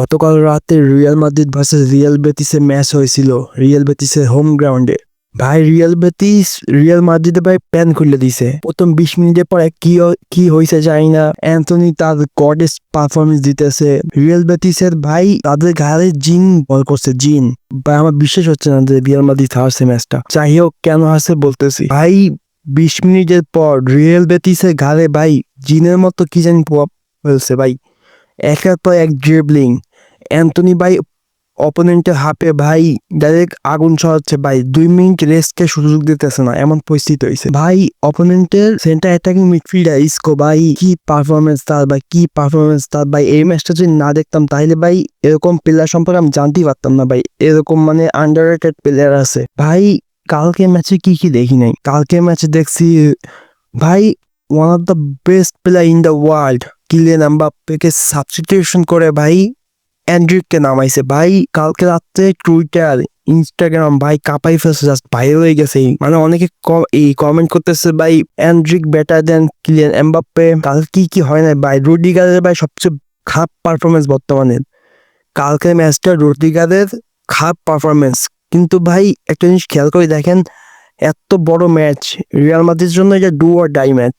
গতকাল রাতে Real Madrid versus Real বেতিসে ম্যাচ হয়েছিল, রিয়াল বেতিসের হোম গ্রাউন্ডে। ভাই, রিয়াল বেতিস, রিয়াল মাদ্রিদে ভাই প্যান খুলে দিছে। প্রথম বিশ মিনিটের পরে কি কি হয়েছে জানি না। অ্যান্থনি তার গডেস পারফরমেন্স দিতেছে। রিয়াল বেতিসের ভাই তাদের ঘাড়ে জিন বল করছে, জিন। ভাই, আমার বিশ্বাস হচ্ছে না যে রিয়াল মাদ্রিদ হারছে ম্যাচটা। যাই হোক, কেন হারছে বলতেছি। ভাই, বিশ মিনিটের পর রিয়েল বেতিসের ঘাড়ে ভাই জিনের মতো কি জানি প্রভাব ফেলছে ভাই। একের পর এক ড্রিবলিং অ্যান্টনি ভাই অপোনেন্টের হাফে ভাই ডাইরেক্ট আগুন ছড়াচ্ছে। ভাই, দুই মিনিট রেস্টকে সুযোগ দিতেছে না, এমন পরিস্থিতি হয়েছে। ভাই অপোনেন্টের সেন্টার অ্যাটাকিং মিডফিল্ডার ইসকো ভাই, কি পারফরমেন্স তার, ভাই, কি পারফরমেন্স তার। ভাই, এই ম্যাচটা যদি না দেখতাম, তাহলে ভাই, এরকম প্লেয়ার সম্পর্কে আমি জানতেই পারতাম না, ভাই। এরকম মানে আন্ডার প্লেয়ার আছে। ভাই, কালকে ম্যাচে কি কি দেখি নাই? কালকে ম্যাচে দেখছি, ভাই one of the best player in the world Kylian এমবাপ্পেকে সাবস্টিটিউশন করে, ভাই অ্যান্ড্রিককে নামাইছে। ভাই, কালকে রাত্রে টুইটার ইনস্টাগ্রাম ভাই কাপাই ফেলছে জাস্ট ভাইরাল হয়ে গেছে। মানে অনেকে এই কমেন্ট করতেছে, ভাই Endrick better than Kylian Mbappe কাল কি কি হয় না ভাই রুডিগারের ভাই সবচেয়ে খারাপ পারফরমেন্স বর্তমানে। কালকের ম্যাচটা রুডিগারের খারাপ পারফরমেন্স কিন্তু ভাই, একটা জিনিস খেয়াল করে দেখেন, এত বড় ম্যাচ রিয়াল মাদ্রিদের জন্য এটা ডু অর ডাই ম্যাচ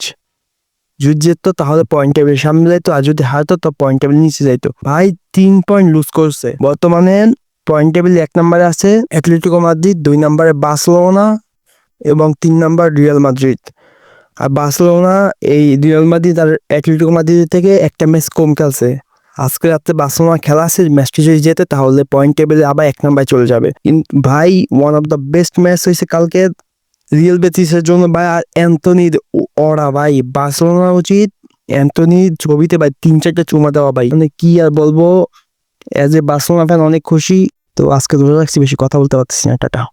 যদি যেত তাহলে পয়েন্ট টেবিল সামনে যাইতো, আর যদি হারতো তো পয়েন্ট টেবিল নিচে যাইতো। ভাই, তিন পয়েন্ট লুজ করছে। বর্তমানে পয়েন্ট টেবিল এক নম্বরে আছে অ্যাথলেটিকো মাদ্রিদ দুই নম্বরে বার্সেলোনা এবং তিন নম্বর রিয়াল মাদ্রিদ আর বার্সেলোনা এই রিয়াল মাদ্রিদ আর অ্যাথলেটিকো মাদ্রিদ থেকে একটা ম্যাচ কম খেলছে। আজকে রাত্রে বার্সেলোনা খেলা আছে ম্যাচটি যদি যেতে তাহলে পয়েন্ট টেবিলে আবার এক নম্বরে চলে যাবে। কিন্তু ভাই one of the best match হয়েছে কালকে। রিয়েল বেতিসের জন্য ভাই, আর অ্যান্থনির ওরা ভাই, বার্সেলোনা উচিত অ্যান্থনির ছবিতে ভাই তিন চারটা চুমা দেওয়া ভাই। মানে কি আর বলব অ্যাজ এ বার্সেলোনা ফ্যান অনেক খুশি। তো আজকে ধরে রাখছি, বেশি কথা বলতে পারতেছি না, টাটা।